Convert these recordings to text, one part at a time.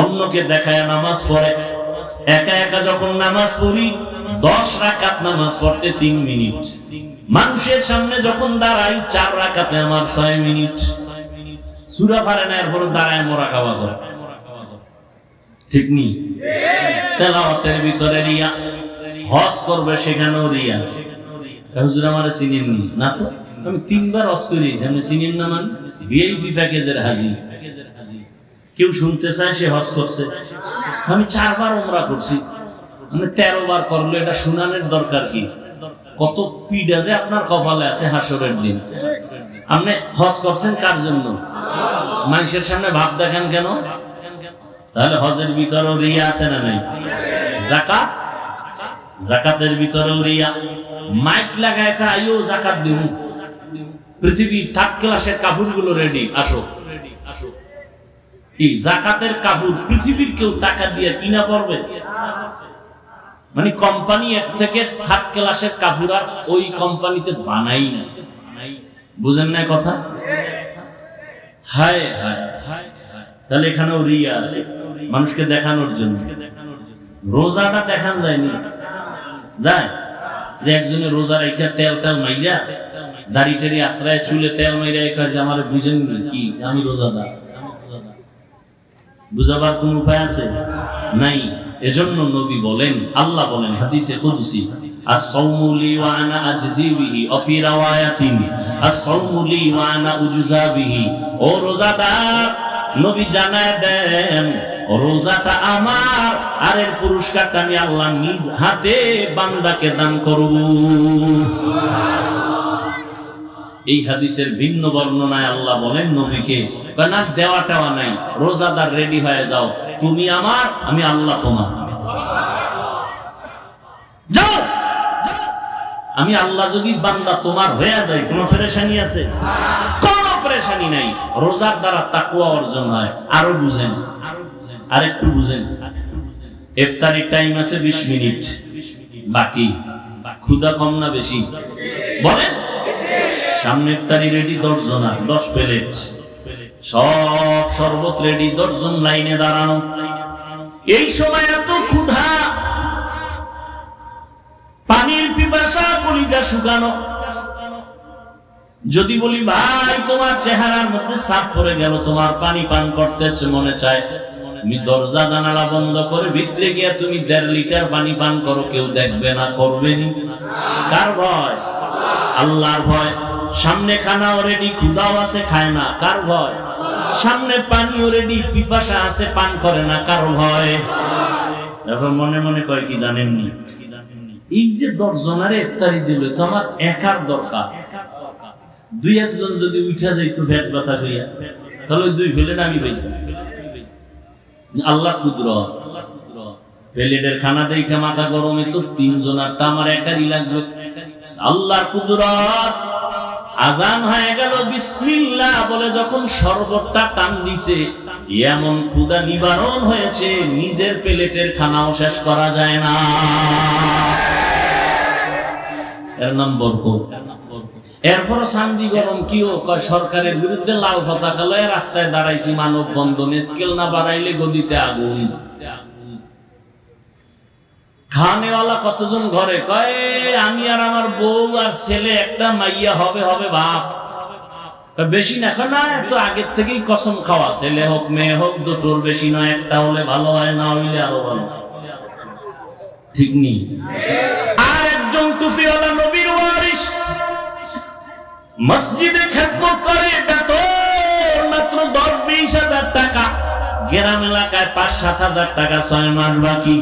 অন্যকে দেখায় নামাজ পড়ে। একা একা যখন নামাজ পড়ি, দশ রাকাত নামাজ পড়তে তিন মিনিট। মানুষের সামনে যখন দাঁড়াই, চার রাকাতে আমার ছয় মিনিট। সুরা পারে না এরপর দাঁড়ায় মরা খাওয়া করে ঠিক নি? তেলাওয়াতের ভিতরে রিয়া। হজ করবে সেখানেও রিয়া। হুজুর আমার চিনেন না তো? আমি তিনবার হজ করেছি আমি চিনেন না মানে? ভিআইপি প্যাকেজের হাজির। কেউ শুনতে চায়, সে হজ করছে। আমি চারবার ওমরা করছি। মানে তেরো বার করল, এটা শুনানোর দরকার কি? কত পিডা যে আপনার কপালে আছে হাসরের দিন। আপনি হজ করছেন কার জন্য? মানুষের সামনে ভাব দেখেন কেন? তাহলে হজের ভিতরেও রিয়া আছে না নাই? জাকাত? জাকাতের ভিতরেও রিয়া। মাইক লাগায় আইও জাকাত দিব পৃথিবী থার্ড ক্লাসের কাপড়গুলো রেডি আসো আসো। কি জাকাতের কাপড় পৃথিবীর কেউ টাকা দিয়ে কিনা পড়বে মানে কোম্পানি এক থেকে থার্ড ক্লাসের কাপড় আর ওই কোম্পানিতে বানাই না। বুঝেন না কথা? হায় হায়। তাহলে এখানেও রিয়া আছে। মানুষকে দেখানোর জন্য। রোজাটা দেখান যায়নি। যায়? যে একজনে রোজা রেখে তেল তেল মাইরা, দাড়ি টাড়ি আশ্রয় চুলে তেল মাইরা যে, আমার বুঝেন কি? আমি রোজাদার। বুঝাবার কোন উপায় আছে? নাই। এজন্য নবী বলেন, আল্লাহ বলেন হাদিসে কুদসি রোজাটা আমার পুরস্কারটা আমি আল্লাহ নিজ হাতে বান্দাকে দান করব। এই হাদিসের ভিন্ন বর্ণনায় আল্লাহ বলেন, নবীকে কয় দেওয়া টেওয়া নাই, রোজাদার রেডি হয়ে যাও, তুমি আমার, আমি আল্লাহ তোমার। আমি আল্লাহ যদি বান্দা তোমার হয়ে যায়, কোনো পেরেশানি আছে? কোনো পেরেশানি নাই। রোজার দ্বারা তাকুয়া অর্জন হয়। আরও বুঝেন আর একটু বুঝেন। ইফতারির টাইম আছে বিশ মিনিট। বাকি? ক্ষুদা কম না বেশি? বলেন। সামনের তারি রেডি দশ জন আর দশ প্লেট। সব শরবত রেডি দশ জন লাইনে দাঁড়ানো। এই সময় এত ক্ষুধা। পানির পিপাসা, কলিজা শুকানো। যদি বলি, ভাই, তোমার চেহারার মধ্যে সাপ পড়ে গেল, তোমার পানি পান করতে ইচ্ছে মনে চায়। তুমি দরজা জানালা বন্ধ করে ভিতরে গিয়া তুমি দেড় লিটার পানি পান করো, কেউ দেখবে না, করবে নি? কার ভয়? আল্লাহর ভয়। সামনে খানাও রেডি ক্ষুদাও আছে, খায় না, কার ভয়? সামনে পানিও রেডি পিপাসা আছে, পান করে না, কার ভয়? এখন মনে মনে কয় কি জানেননি? এই যে দশ জনের ইফতারি দিল, তো আমার একার দরকার। দুই একজন যদি উঠা যাইতো ভেট ব্যথা হইয়া, তাহলে দুই প্লেট আমি পাইতাম আল্লাহ কুদর প্লেটের খানা দেখে মাথা গরমে তো তিনজনারটা আমার একারই লাগবে। আল্লাহর কুদরত। আজান হয়ে গেল, বিসমিল্লাহ বলে যখন শরবতটা টান দিছে, এমন ক্ষুদা নিবারণ হয়েছে, নিজের প্লেটের খানাও শেষ করা যায় না। এর নাম বরকত। এরপর শান্তি গরম কিও সরকারের বিরুদ্ধে লাল পতাকা লয়ে রাস্তায় দাঁড়াইছি মানব বন্ধন স্কেল না বাড়াইলে গদিতে আগুন। খানেওয়ালা কতজন ঘরে? কয়, আমি আর আমার বউ আর ছেলে একটা মাইয়া হবে হবে বাপ। বেশি না। এখন না তো আগের থেকেই কসম খাওয়া। ছেলে হোক, মেয়ে হোক দুটোর বেশি নয়, একটা হলে ভালো হয়, না হইলে আরও ভালো ঠিক নেই আর একজন টুপিওয়ালা নবীর ওয়ারিস মসজিদে খেদমত করে, বেতন মাত্র দশ বিশ হাজার টাকা। গ্রাম এলাকায় পাঁচ সাত হাজার টাকা ছয় মাস বাকি।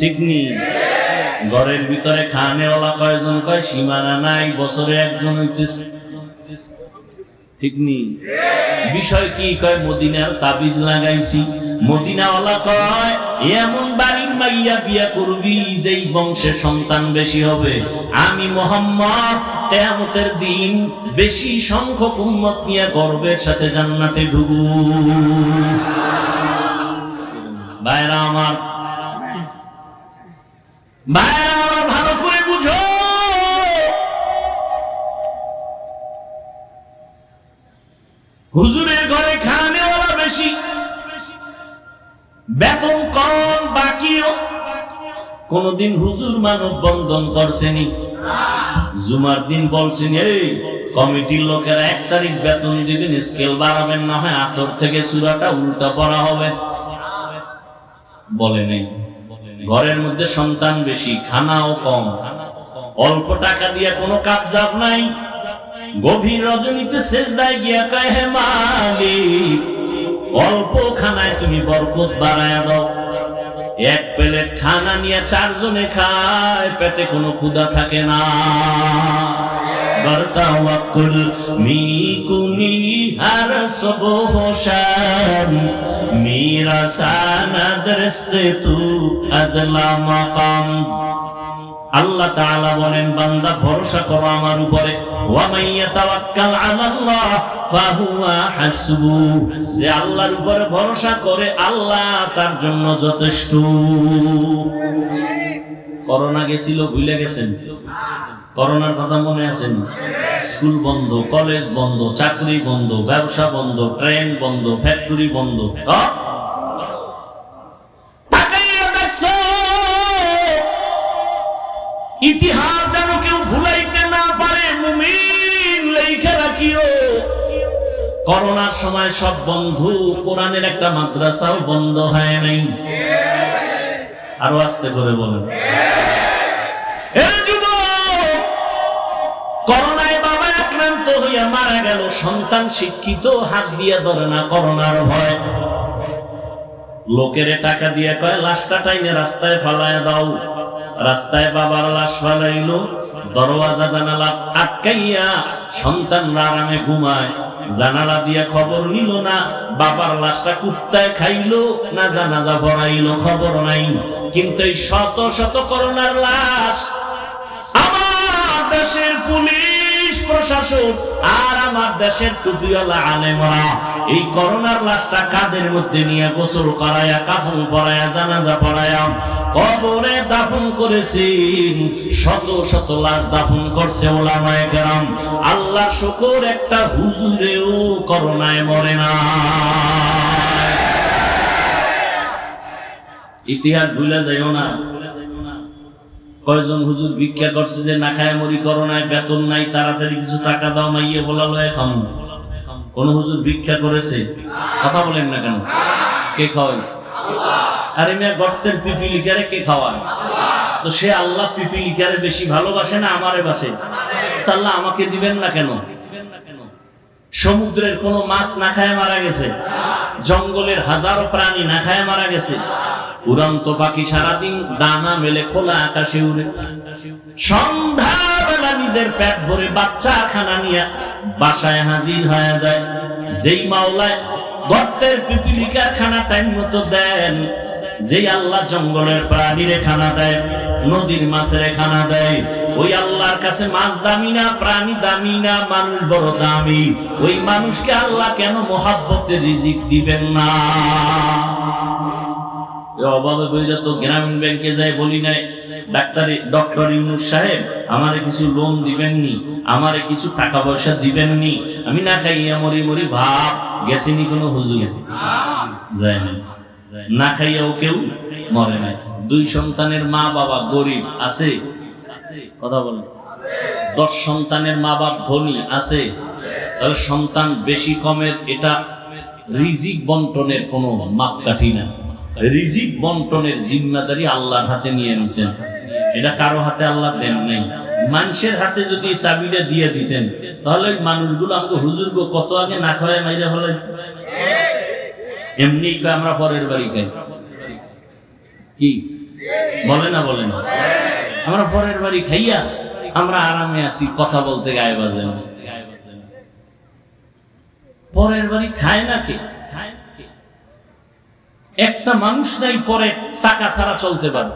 ঠিক নেই ঘরের ভিতরে খানেওয়ালা কয়জন কয়? সীমানা নাই, বছরে একজন হইতেছে। ঠিক নেই বিষয় কি কয়? মদিনার তাবিজ লাগাইছি। মদিনাওয়ালা কয়, এমন বাড়ির মাইয়া বিয়া করবি যেই বংশে সন্তান বেশি হবে। আমি মোহাম্মদ তেমতের দিন বেশি সংখ্যক উন্মত নিয়ে গর্বের সাথে জান্নাতে ঢুকু ভাইরা আমার ভাইরা ভালো করে বুঝো। হুজুরের ঘরে খানেওয়ালা বেশি। বেতন কম, বাকিও। কোনদিন হুজুর মানব বন্ধন করছেনি। জুমার দিন বলছেন, এই কমিটির লোকেরা এক তারিখ বেতন দিবেন, স্কেল বাড়াবেন, না হয় আসর থেকে সুরাটা উল্টা পড়া হবে। বলে নেই। ঘরের মধ্যে সন্তান বেশি, খানাও কম। অল্প টাকা দিয়ে কোনো কাবজাব নাই। গভীর রজনীতে শেষদায় গিয়া কয়, হে মালিক, অল্প খানায় তুমি বরকত বাড়ায় দাও। এক প্লেট খানা নিয়ে চারজনে খায়, পেটে কোনো ক্ষুধা থাকে না। মিকুনি আর সব হোশান তু আজলা মাকাম। আল্লাহ তাআলা বলেন বান্দা ভরসা করো আমার উপরে। ওয়া মাইয়া তাওয়াক্কাল আলাল্লাহ ফাহুয়া হাসবু। যে আল্লাহর উপরে ভরসা করে আল্লাহ তার জন্য যথেষ্ট। করোনা গেছিল ভুলে গেছেন? করোনার কথা মনে আছেন স্কুল বন্ধ, কলেজ বন্ধ, চাকরি বন্ধ, ব্যবসা বন্ধ, ট্রেন বন্ধ, ফ্যাক্টরি বন্ধ ইতিহাস যেন কেউ ভুলাইতে না পারে করোনার সময় সব বন্ধু, কোরআনের একটা মাদ্রাসাও বন্ধ হয় নাই। আরও আস্তে করে বলেন এ যুবক, করোনায় বাবা আক্রান্ত হইয়া মারা গেল, সন্তান শিক্ষিত, হাত দিয়ে ধরে না করোনার ভয়। টাকা দিয়ে কয় লাশটা টাইনে রাস্তায় ফালায় দাও। রাস্তায় বাবার লাশ দরওয়াজা জানালা আটকাইয়া সন্তানরা আরামে ঘুমায়। জানালা দিয়ে খবর নিল না, বাবার লাশটা কুত্তায় খাইলো, না জানাজা পড়াইলো খবর নাই। কিন্তু এই শত শত করোনার লাশ দেশের পুলিশ প্রশাসন আর আমার দেশের টুপিওয়ালা আলেমরা। এই করোনার লাশটা কাদের মধ্যে নিয়ে গোসল করায়া, কাফন পরায়া, জানাজা পড়ায়া কবরে দাফন করেছেন? শত শত লাশ দাফন করছে ওলামায় কেরাম। আল্লাহ শুকর একটা হুজুরেও করোনায় মরে না। ইতিহাস ভুলে যাইও না। কয়জন হুজুর ভিক্ষা করছে যে না খায় মরি করোনায় বেতন নাই, তাড়াতাড়ি কিছু টাকা দাও, মাইয়ে বলা লয় খাম। কোন হুজুর ভিক্ষা করেছে? কথা বলেন না কেন? কে খাওয়াইছে? আরে মেয়ে, গর্তের পিপিলিকারে কে খাওয়ায়? তো সে আল্লাহ পিপিলিকারে বেশি ভালোবাসে না আমারে বাসে? আল্লাহ আমাকে দিবেন না কেন? সমুদ্রের কোন মাছ না খায় মারা গেছে? জঙ্গলের হাজারো প্রাণী না খায় মারা গেছে? উড়ন্ত পাখি সারাদিন দানা মেলে খোলা আকাশে উড়ে। সন্ধ্যাবেলা নিজের পেট ভরে বাচ্চা খানা নিয়ে বাসায় হাজির হয়ে যায়। যেই মাওলায় গর্তের পিপিলিকার খানা টাইম মতো দেন। যেই আল্লাহ জঙ্গলের প্রাণীরে খানা দেয়, নদীর মাছের খানা দেয়, ওই আল্লাহর কাছে মাছ দামি না, প্রাণী দামি না, মানুষ বড় দামি। ওই মানুষকে আল্লাহ কেন মহাব্বতের রিজিক দিবেন না? অভাবে বইরা তো গ্রামীণ ব্যাংকে যাই বলি নাই। ডক্টর ইউনুস সাহেব কিছু লোন কিছু টাকা পয়সা আমি না খাইয়া মরি মরি ভাব কোনো যায় না না খাইয়াও কেউ মরে নাই। দুই সন্তানের মা বাবা গরিব আছে? কথা বলেন। দশ সন্তানের মা বাপ ধনী আছে? তাহলে সন্তান বেশি কমের এটা রিজিক বন্টনের কোনো মাপকাঠি না রিজিক বন্টনের জিম্মাদারি আল্লাহর হাতে নিয়ে নিছেন। এটা কারও হাতে আল্লাহ দেন নাই। মানুষের হাতে যদি চাবিটা দিয়ে দিতেন, তাহলে মানুষগুলো আমাকে হুজুর গো, কত আগে না খাওয়ায় মাইরা ফেলে এমনি আমরা পরের বাড়ি খাই। কি? বলে না বলে না। আমরা পরের বাড়ি খাইয়া আমরা আরামে আছি, কথা বলতে গায়ে বাজে পরের বাড়ি খায় না কে? একটা মানুষ নাই পরে টাকা ছাড়া চলতে পারে।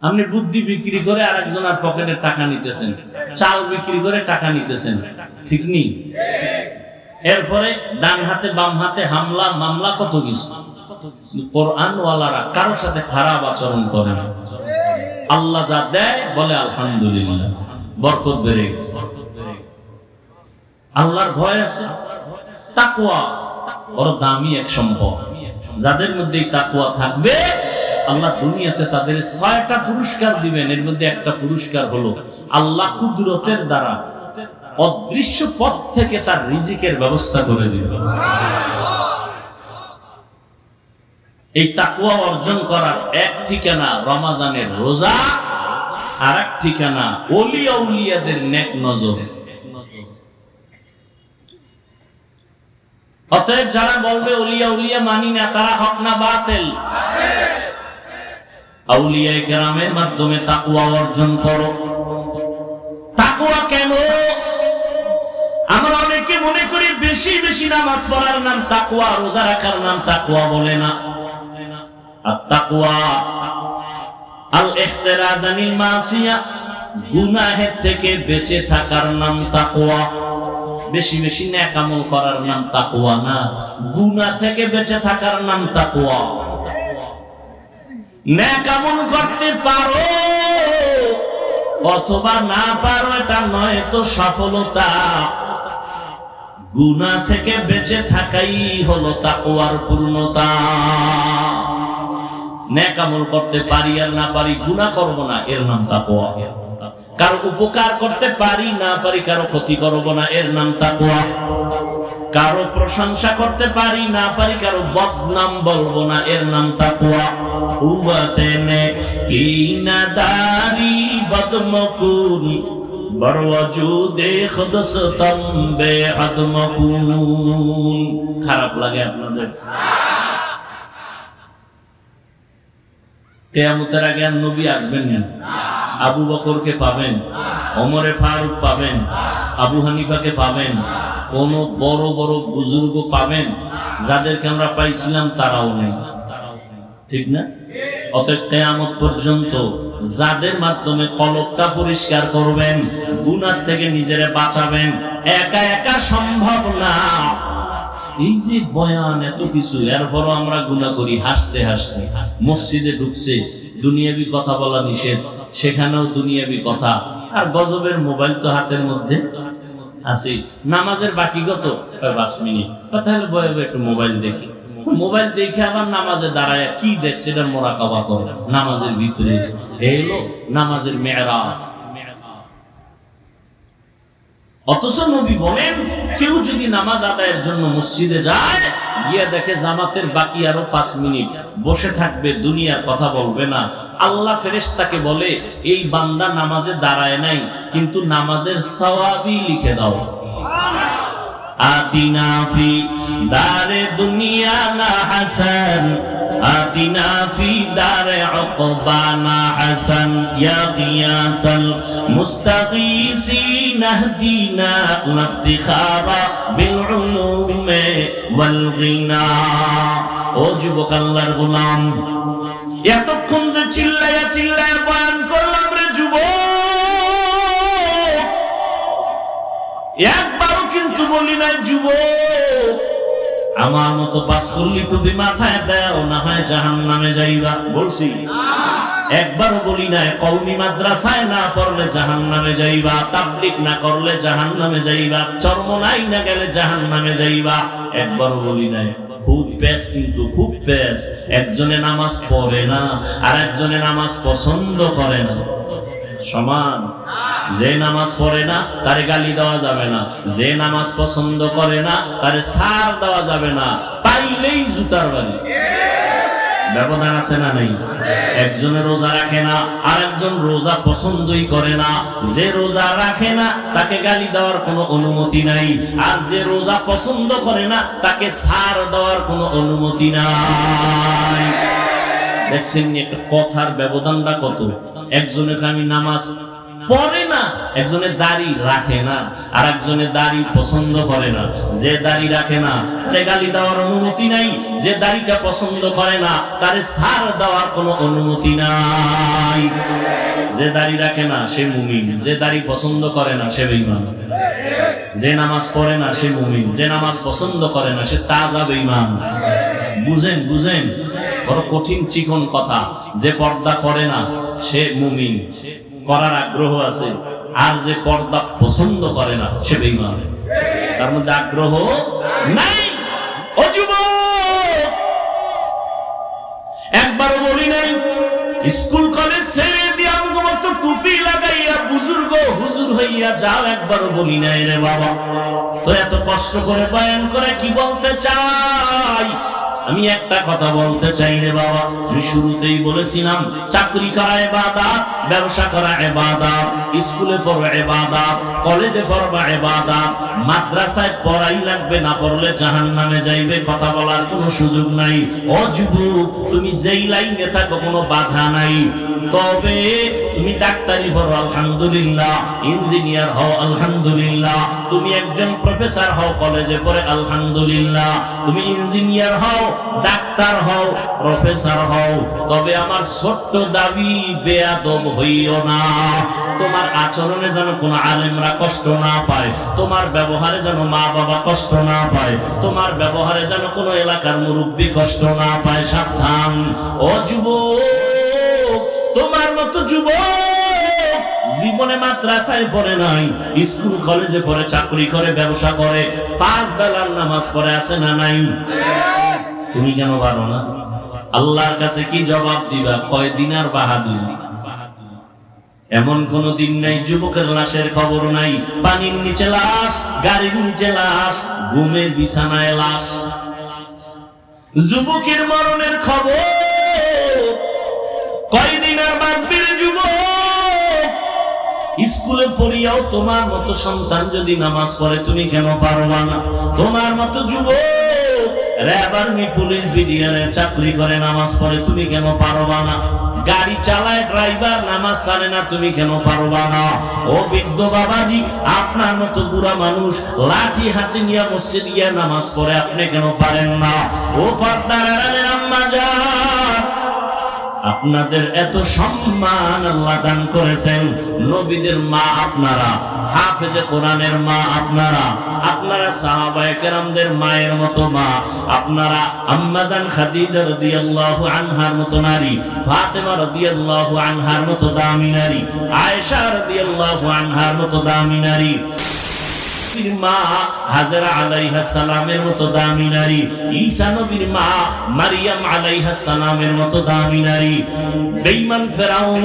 আপনি বুদ্ধি বিক্রি করে আর একজনের পকেটের টাকা নিতেছেন। চাল বিক্রি করে টাকা নিতেছেন। ঠিক নেই এরপরে ডান হাতে, বাম হাতে হামলা, মামলা কত কিছু? কারোর সাথে খারাপ আচরণ করে না। আল্লাহ যা দেয় বলে আলহামদুলিল্লাহ। বরকত আল্লাহর ভয় আছে। তাকওয়া বড় দামি এক সম্পদ। যাদের মধ্যে তাকুয়া থাকবে, আল্লাহ দুনিয়াতে তাদের ছয়টা পুরস্কার দিবেন। এর মধ্যে একটা পুরস্কার হলো আল্লাহ কুদরতের দ্বারা অদৃশ্য পথ থেকে তার রিজিকের ব্যবস্থা করে দিবেন। এই তাকুয়া অর্জন করার এক ঠিকানা রমাজানের রোজা আর এক ঠিকানা অলিয়া উলিয়াদের নেক নজর। অতএব যারা বলবে অলিয়া উলিয়া মানি না, তারা হক না, বাতেল। আউলিয়া কেরামের মাধ্যমে তাকুয়া অর্জন করো। তাকুয়া কেন? আমরা অনেকে মনে করি বেশি বেশি নামাজ পড়ার নাম তাকুয়া রোজা রাখার নাম তাকুয়া বলে না। আর তাকুয়া আল ইহতিরাজ আনিল মাসিয়া, গুনাহের থেকে বেঁচে থাকার নাম তাকুয়া বেশি বেশি নেক আমল করার নাম তাকুয়া না। গুনাহ থেকে বেঁচে থাকার নাম তাকুয়া নেক আমল করতে পারো, অথবা না পারো, এটা নয় তো সফলতা। গুনা থেকে বেঁচে থাকাই হলো তাকুয়ার পূর্ণতা। নেক আমল করতে পারি আর না পারি, গুনাহ করব না, এর নাম তাকওয়া। কারও উপকার করতে পারি না পারি, কারও ক্ষতি করব না, এর নাম তাকওয়া। কারও প্রশংসা করতে পারি না পারি, কারও বদনাম বলব না, এর নাম তাকওয়া। উওয়াতেনে কি না দারি বদমকুন বড় ওয়াজুদে খুদসতম বেহদমকুন খারাপ লাগে আপনাদের? কেয়ামতের আগে আর নবী আসবেন না। আবু বকরকে পাবেন অমরে ফারুক পাবেন, আবু হানিফাকে পাবেন, কোন বড় বড় বুজুর্গ পাবেন, যাদেরকে আমরা পাইছিলাম তারাও নেই। ঠিক না? অতএব কেয়ামত পর্যন্ত যাদের মাধ্যমে কলকটা পরিষ্কার করবেন গুনার থেকে নিজেরা বাঁচাবেন, একা একা সম্ভব না। এই যে বয়ান, এত কিছু, এরপরও আমরা গুণা করি, হাসতে হাসতে। মসজিদে ঢুকছে, দুনিয়াবি কথা বলা নিষেধ, সেখানেও দুনিয়াবি কথা। আর গজবের মোবাইল তো হাতের মধ্যে আছে। নামাজের বাকি কত? পাঁচ মিনিট। তাহলে একটু মোবাইল দেখি। মোবাইল দেখে আবার নামাজে দাঁড়ায়, কি দেখছে এটা মোরাকাবা করে। নামাজের ভিতরে এই হলো নামাজের মেয়েরাজ। অথচ নবী বলেন, কেউ যদি নামাজ আদায়ের জন্য মসজিদে যায়, গিয়ে দেখে জামাতের বাকি আরও পাঁচ মিনিট বসে থাকবে, দুনিয়ার কথা বলবে না। আল্লাহ ফেরেশতাকে বলে, এই বান্দা নামাজে দাঁড়ায় নাই, কিন্তু নামাজের সওয়াবই লিখে দাও। আতিনা ফি দারে দুনিয়া না হাসান আতিনা ফি দারে উকবানা হাসান ইয়া গিয়াসাল মুস্তাগীসিন اهدنا وافتخارا بالعلوم والغنى ও যুবক আল্লাহর গোলাম এতক্ষণ যে চিল্লায়া চিল্লায়া বয়ান করলাম রে যুবক একবারও কিন্তু বলি নাই যুব আমার মতো পাস করলি তুমি মাথায় দাও, না হয় জাহান নামে যাইবা। বলছি, একবারও বলি নাই কৌমি মাদ্রাসায় না পড়লে জাহান নামে যাইবা, তাবলিক না করলে জাহান নামে যাইবা, চর্ম নাই না গেলে জাহান নামে যাইবা। একবারও বলি নাই, খুব প্যাস কিন্তু, খুব প্যাস। একজনে নামাজ পড়ে না আর একজনে নামাজ পছন্দ করে না। সমান। যে নামাজ পড়ে না, তারে গালি দেওয়া যাবে না। যে নামাজ পছন্দ করে না, তারে সার দেওয়া যাবে না। পাইলেই জুতার বাড়ি। ব্যবধান আছে না নাই? একজনে রোজা রাখে না আর একজন রোজা পছন্দই করে না। যে রোজা রাখে না, তাকে গালি দেওয়ার কোনো অনুমতি নাই। আর যে রোজা পছন্দ করে না, তাকে সার দেওয়ার কোনো অনুমতি নাই। দেখছেন একটা কথার ব্যবধানটা কত? একজনের আমি নামাজ পড়ে না একজনের দাড়ি রাখে না আর একজনের দাড়ি পছন্দ করে না। যে দাড়ি রাখে না, তারে গালি দেওয়ার অনুমতি নাই। যে দাড়িটা পছন্দ করে না, তারে সার দেওয়ার কোনো অনুমতি নাই। যে দাড়ি রাখে না, সে মুমিন। যে দাড়ি পছন্দ করে না, সে বেঈমান। যে নামাজ পড়ে না, সে মুমিন। যে নামাজ পছন্দ করে না, সে তাজা বেঈমান। বুঝেন বুঝেন? বড় কঠিন চিকন কথা। যে পর্দা করে না, সে মুমিন। করার আগ্রহ আছে। আর যে পর্দা পছন্দ করে না, সে বেঈমান। তার মধ্যে আগ্রহ নাই। একবার বলি নাই, স্কুল, কলেজ ছেড়ে দিয়ে টুপি লাগাইয়া বুজুর্গ, হুজুর হইয়া যাও বলি নাই রে বাবা। তো এত কষ্ট করে বয়ান করে কি বলতে চাই? আমি একটা কথা বলতে চাই রে বাবা। আমি শুরুতেই বলেছিলাম, চাকরি করা এবাদাত ব্যবসা করা এবাদাত স্কুলে পড়া এবাদাত কলেজে পড়বা এবাদাত মাদ্রাসায় পড়াই লাগবে না পড়লে জাহান নামে যাইবে, কথা বলার কোনো সুযোগ নাই। ও যুবক, তুমি যেই লাইনে থাকো কোনো বাধা নাই। তবে তুমি ডাক্তারি পড়ো, আলহামদুলিল্লাহ। ইঞ্জিনিয়ার হও, আলহামদুলিল্লাহ। তুমি একজন প্রফেসর হও, কলেজে পড়ে, আলহামদুলিল্লাহ। তুমি ইঞ্জিনিয়ার হও ডাক্তার হও, প্রফেসর হও, তবে আমার ছোট্ট দাবি বেয়াদব হইও না। তোমার আচরণে যেন কোনো আলেমরা কষ্ট না পায়, তোমার ব্যবহারে যেন মা বাবা কষ্ট না পায়, তোমার ব্যবহারে যেন কোনো এলাকার মুরব্বী কষ্ট না পায়। সাবধান। ও যুবক, তোমার মতো যুবক জীবনে মাদ্রাসায় পড়ে নাই, স্কুল, কলেজে পড়ে, চাকরি করে, ব্যবসা করে, পাঁচ বেলার নামাজ পড়ে আছে না নাই? তুমি কেন পারো না? আল্লাহর কাছে কি জবাব দিবা? কয় দিনার বাহাদুর। এমন কোন দিন নাই, যুবকের লাশের খবর নাই, পানির নিচে লাশ, গাড়ির নিচে লাশ, ঘুমের বিছানায় লাশ। যুবকের মরণের খবর। কয়দিন আর বাঁচবি রে যুবক। স্কুলে পড়িয়াও তোমার মতো সন্তান যদি নামাজ পড়ে, তুমি কেন পারবা না? তোমার মতো যুবক চাকরি করে, নামাজ পড়ে, তুমি কেন পারবা না? গাড়ি চালায়, ড্রাইভার নামাজ সারে না, তুমি কেন পারবা না? ও বৃদ্ধ বাবাজি, আপনার মতো বুড়া মানুষ, লাঠি হাতে নিয়ে মসজিদ গিয়ে নামাজ পড়ে, আপনি কেন পারেন না? ও পর্দার যান। আপনাদের এত সম্মান আল্লাহ দান করেছেন। নবীদের মা আপনারা, হাফেজে কোরআনের মা আপনারা আপনারা সাহাবায়ে কেরামদের মায়ের মতো মা, আপনারা আম্মাজান খাদিজা রাদিয়াল্লাহু আনহার মতো নারী, ফাতেমা রাদিয়াল্লাহু আনহার মতো দামি নারী, আয়েশা রাদিয়াল্লাহু আনহার মতো দামি নারী। নবীর মা হাজরা আলাইহা সালামের মতো দামি নারী, ঈসা নবীর মা মারিয়াম আলাইহা সালামের মতো দামি নারী। বেঈমান ফেরাউন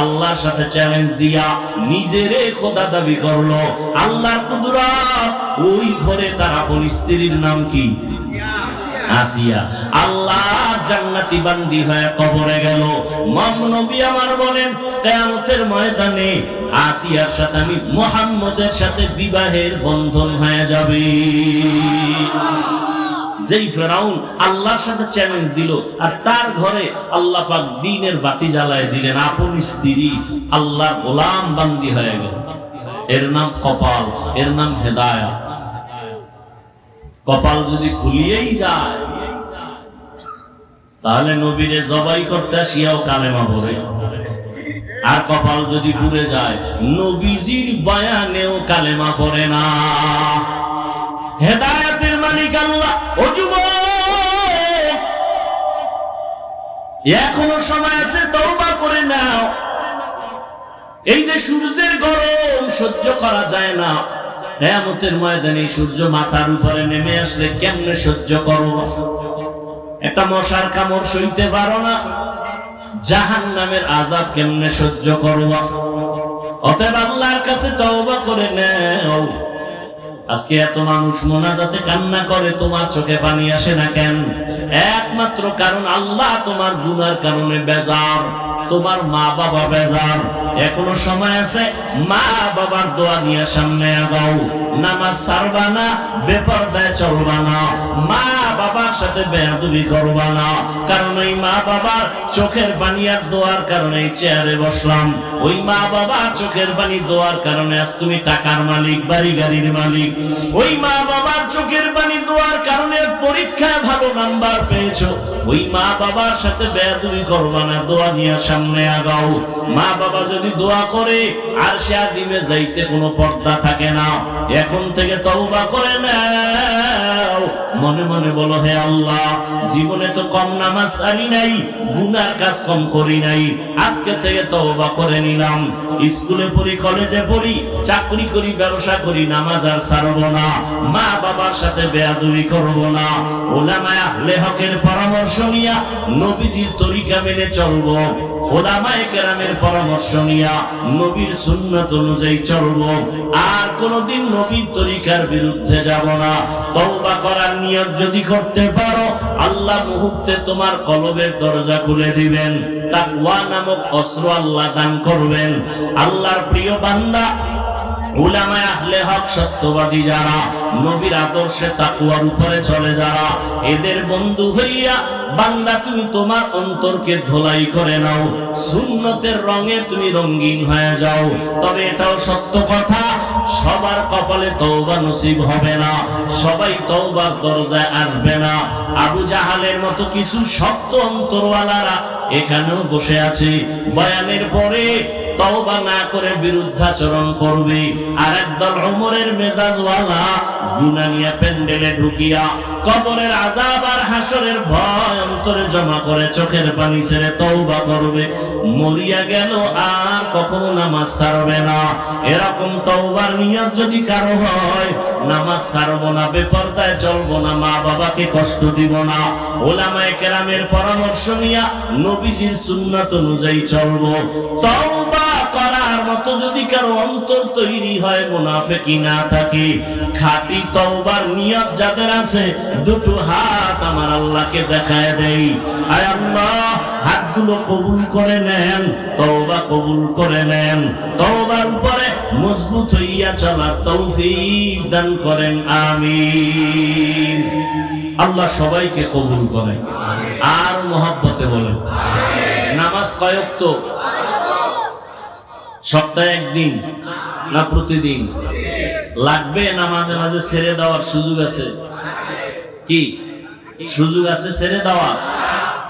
আল্লাহর সাথে চ্যালেঞ্জ দিয়া নিজেরে খোদা দাবি করল। আল্লাহর কুদরত, ওই ঘরে তারা স্ত্রীর নাম কি? আসিয়া আল্লাহ জান্নাতি বান্দি হয়ে কবরে গেল। মম নবী আমার বলেন, কিয়ামতের ময়দানে আসিয়ার সাথে আমি মুহাম্মদের সাথে বিবাহের বন্ধন হয়ে যাবে। যেই ফেরাউন আল্লাহর সাথে চ্যালেঞ্জ দিল, আর তার ঘরে আল্লাহ পাক দিনের বাতি জ্বালায় দিলেন। আপন স্ত্রী আল্লাহর গোলাম বান্দি হয়ে গেল। এর নাম কপাল, এর নাম হেদায়া কপাল যদি খুলিয়েই যায়, তাহলে নবীরে জবাই করতে আসিয়াও কালেমা পড়ে। আর কপাল যদি পুড়ে যায়, নবীজির বয়ানেও কালেমা পড়ে না। হেদায়াতের মালিক আল্লাহ যুবক! এখনও সময় আছে, তওবা করে নাও। এই যে সূর্যের গরম সহ্য করা যায় না। কেয়ামতের ময়দানে সূর্য মাথার উপরে নেমে আসলে কেমনে সহ্য করো একটা মশার কামড় সইতে পারো না। জাহান নামের আজাব কেমনে সহ্য করবা? অতএব আল্লাহর কাছে তওবা করে নেও। আজকে এত মানুষ মোনাজাতে কান্না করে, তোমার চোখে পানি আসে না কেন? একমাত্র কারণ আল্লাহ তোমার গুনার কারণে বেজার। তোমার মা বাবা বেজার। এখনও সময় আছে, মা বাবার দোয়া নিয়ে সামনে আগাও। নামাজ সারবা না, বেপরদায় চলবা না। মা বাবার সাথে বেয়াদুবি করবা না। কারণ ওই মা বাবার চোখের পানি আর দোয়ার কারণে চেয়ারে বসলাম। ওই মা বাবা চোখের পানি দোয়ার কারণে আজ তুমি টাকার মালিক বাড়ি গাড়ির মালিক। ওই মা বাবার চোখের পানি দোয়ার কারণে পরীক্ষায় ভালো নাম্বার পেয়েছ। ওই মা বাবার সাথে বেয়াদুবি করবা না, দোয়া নিয়ে সামনে আগাও। মা বাবা যদি দোয়া করে, আর সে আজিমে যাইতে কোনো পর্দা থাকে না। এখন থেকে তওবা করে নাও। মনে মনে বলো, হে আল্লাহ, জীবনে তো কম নামাজ সারি নাই, গুনার কাজ কম করি নাই। আজকে থেকে তওবা করে নিলাম। স্কুলে পড়ি, কলেজে পড়ি, চাকরি করি, ব্যবসা করি, নামাজ আর ছাড়ব না। মা বাবার সাথে বেয়াদবি করব না। ওলামায় আহলে হকের পরামর্শ নিয়া নবীজির তরিকা মেনে চলবো। ওলামায়ে কেরামের পরামর্শ নিয়া নবীর সুন্নত অনুযায়ী চলবো। আর কোনদিন নবীর তরিকার বিরুদ্ধে যাব না। তওবা করার নিয়ত যদি করতে পারো, আল্লাহ মুহূর্তে তোমার কলবের দরজা খুলে দিবেন। তাকওয়া নামক অস্ত্র আল্লাহ দান করবেন। আল্লাহর প্রিয় বান্দা আদর্শে উপরে চলে যারা, এদের বন্ধু হইয়া তুমি তোমার অন্তরকে ধোলাই করে নাও রঙে তুমি রঙিন হয়ে যাও। তবে এটাও সত্য কথা, সবার কপালে তওবা নসিব হবে না, সবাই তওবার দরজায় আসবে না। আবু জাহালের মতো কিছু শক্ত অন্তরওয়ালারা এখানেও বসে আছে। বয়ানের পরে তওবা না করে বিরুদ্ধাচরণ করবে। আর একদল ওমরের মেজাজওয়ালা গুনা নিয়ে প্যান্ডেলে ঢুকিয়া কবরের আজাব আর হাসরের ভয় অন্তরে জমা করে চোখের পানি ছেড়ে তওবা করবে। মরিয়া গেল আর কখনো নামাজ ছাড়বে না। এরকম তওবার নিয়ত যদি কারও হয়, নামাজ ছাড়বো না, বেপরদায় চলবো না মা বাবাকে কষ্ট দিব না। ওলামায়ে কেরামের পরামর্শ নিয়া নবীজির সুন্নাত অনুযায়ী চলবো। তওবা করার মতো যদি কারও অন্তর তৈরি হয় মুনাফিকি না থাকে। খাঁটি তওবার নিয়ত যাদের আছে, দুটো হাত আমার আল্লাহকে দেখায় দেই। আয় আল্লাহ, হাতগুলো কবুল করে নেন, তওবা কবুল করে নেন। তওবার উপরে মজবুত হইয়া চলার তৌফিক দান করেন, আমিন। আল্লাহ সবাইকে কবুল করেন। আর মহব্বতে বলেন। নামাজ কয়ক তো? সপ্তাহে একদিন না প্রতিদিন? লাগবে না মাঝে মাঝে ছেড়ে দেওয়ার সুযোগ আছে? কি? সুযোগ আছে ছেড়ে দেওয়া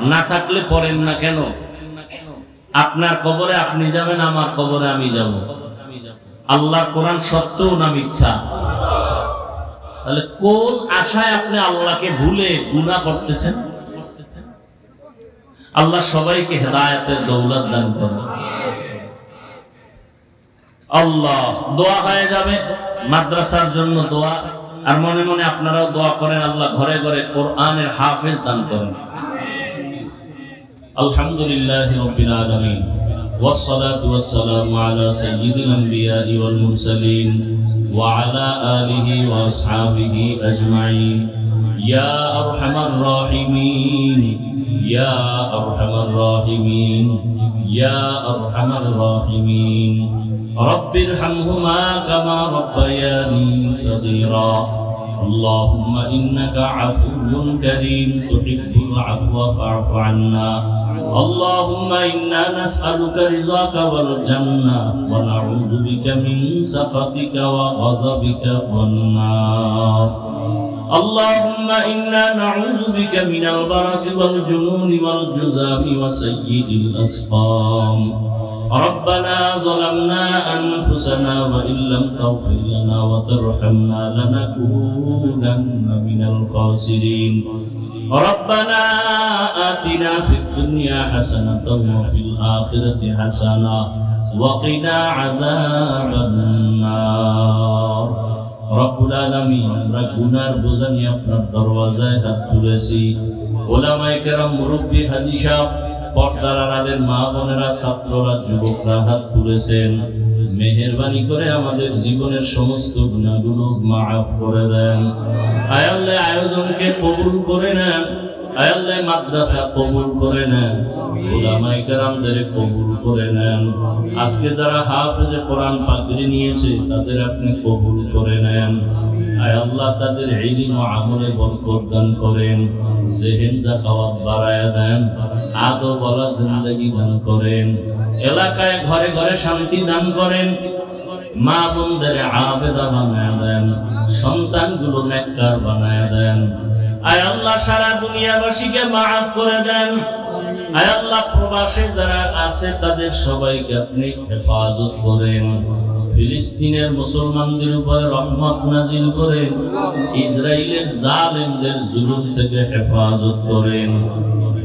না থাকলে পড়েন না কেন? আপনার কবরে আপনি যাবেন, আমার কবরে আমি যাব। আল্লাহ কোরআন সত্য না মিথ্যা? তাহলে কোন আশায় আপনি আল্লাহকে ভুলে গুনাহ করতেছেন? আল্লাহ সবাইকে হেদায়তের দৌলত দান করেন। আল্লাহ দোয়া হয়ে যাবে মাদ্রাসার জন্য দোয়া আর মনে মনে আপনারাও দোয়া করেন আল্লাহ ঘরে ঘরে কোরআনের হাফেজ দান করেন আলহামদুলিল্লাহ রব্বিল আলামিন والصلاة والسلام على سيد الأنبياء والمرسلين وعلى آله وأصحابه أجمعين يا أرحم الراحمين يا أرحم الراحمين يا أرحم الراحمين رب ارحمهما كما ربياني صغيرا اللهم إنك عفو كريم تحب العفو فاعف عنا اللهم إنا نسألك رضاك والجنة ونعوذ بك من سخطك وغضبك والنار اللهم إنا نعوذ بك من البرص والجنون والجذام وسيء الأسقام ربنا ظلمنا أنفسنا وإن لم تغفر لنا وترحمنا لنكونن من الخاسرين ربنا آتنا في الدنيا حسنة وفي الآخرة حسنة وقنا عذاب النار রব্বুল আলামিন আমরা গুনার বোঝা নিয়ে আপনার দরওয়াজায় হাত তুলেছি ওলামায়ে কেরাম মুরব্বী হাজী সাহেব পর্দার আড়ালের মা বোনেরা, ছাত্ররা, যুবকরা হাত তুলেছেন। মেহেরবানি করে আমাদের জীবনের সমস্ত গুণাগুলো মাফ করে দেন। আয়াল্লাহ আয়োজনকে কবুল করে নেন। আয়াল্লাহ মাদ্রাসা কবুল করে নেন। কেরামদের কবুল করে নেন। আজকে যারা হাফ যে কোরআন পাকড়ি নিয়েছে, তাদের আপনি কবুল করে নেন। আল্লাহ তাদের ইলম ও আমলে বরকত দান করেন জেহেন জাকাওয়াত বাড়ায়া দেন আদো বলা জিন্দেগি দান করেন, এলাকায় ঘরে ঘরে শান্তি দান করেন মা বোনদের আবেদা বানায় দেন, সন্তানগুলো নেককার বানায় দেন। আয় আল্লাহ, সারা দুনিয়াবাসীকে মাফ করে দেন। আয় আল্লাহ, প্রবাসে যারা আছে তাদের সবাইকে আপনি হেফাজত করেন। ফিলিস্তিনের মুসলমানদের উপরে রহমত নাজিল করেন, ইসরায়েলের জালেমদের জুলুম থেকে হেফাজত করেন।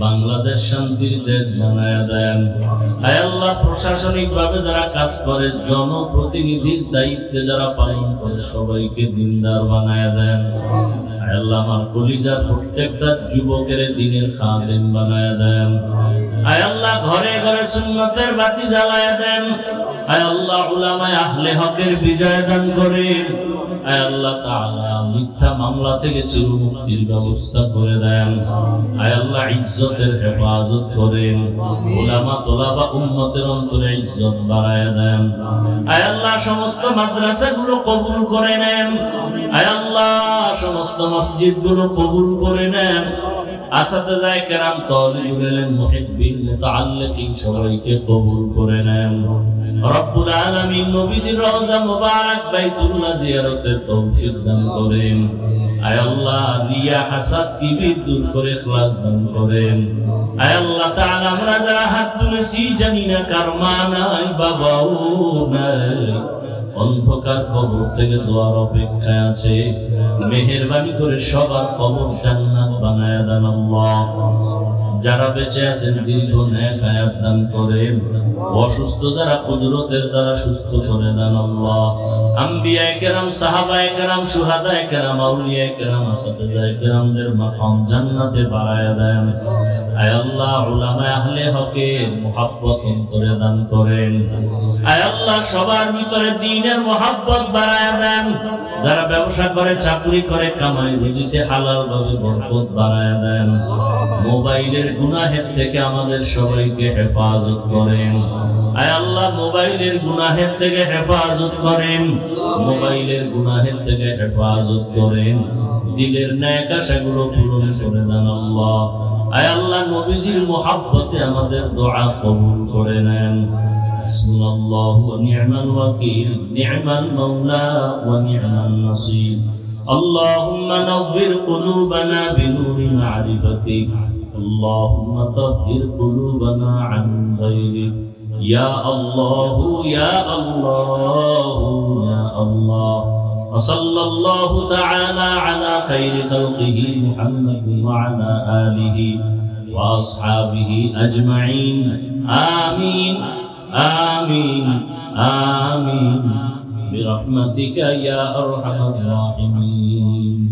বাংলাদেশ শান্তির দেশ বানায় দেন। আল্লাহ প্রশাসনিক ভাবে যারা কাজ করে, জনপ্রতিনিধির দায়িত্বে যারা পালন করে, সবাইকে দিনদার বানায় দেন। আল্লাহ, আমার কলিজার প্রত্যেকটা যুবকের দিনের খাদেম বানায় দেন। ইজ্জতের হেফাজত করেন। উলামা, তোলাবা উম্মতের অন্তরে ইজ্জত বাড়ায় দেন। আয় আল্লাহ, সমস্ত মাদ্রাসাগুলো কবুল করে নেন। আয় আল্লাহ, সমস্ত মসজিদগুলো কবুল করে নেন। আসাতে যায় কেরাম তলিবুল ইলম মুহিব্বিন মুতাআল্লিকিন, সবাইকে কবুল করে নেন। রব্বুল আলামিন নবীজির রওজা মুবারক বাইতুল্লাহ জিয়ারতের তৌফিক দান করেন। আয় আল্লাহ, রিয়া হাসাদ কিবির দূর করে ইখলাস দান করেন। আয় আল্লাহ তাআলা, আমরা যারা হাত তুলেছি জানি না কার মা নাই বাবাও নাই। অন্ধকার কবর থেকে দোয়ার অপেক্ষায় আছে। মেহরবানি করে সবার কবর জান্নাত বানায় দেন আল্লাহ। যারা বেঁচে আছেন দীর্ঘ ন্যায় হায়াত দান করেন, অসুস্থ যারা কুদরতের দ্বারা সুস্থ করে দেন আল্লাহ। কেরাম কেরাম কেরাম কেরাম কেরামদের মাকাম জান্নাতে দেন। আয় আল্লাহ আহলে হকের মুহাব্বত অন্তরে দান করেন। আয় আল্লাহ, সবার ভিতরে মুহাব্বত দেন। যারা ব্যবসা করে, চাকরি করে কামাই রুজিতে হালাল ভাবে বরকত বাড়ায় দেন। মোবাইলের গুনাহের থেকে আমাদের সবাইকে হেফাজত করেন আয় আল্লাহ মোবাইলের গুনাহের থেকে হেফাজত করেন মোবাইলের গুনাহের থেকে হেফাজত করেন দিলের ন্যায় আশাগুলো পূরণ করে দেন আল্লাহ আয় আল্লাহ নবীজির মোহাব্বতে আমাদের দোয়া কবুল করে নেন حسبنا الله ونعم الوكيل نعم المولى ونعم النصير اللهم نور قلوبنا بنور معرفتك اللهم طهر قلوبنا عن غيرك يا الله يا الله يا الله وصلى الله تعالى على خير خلقه محمد وعلى آله وأصحابه أجمعين آمين آمين آمين برحمتك يا أرحم الراحمين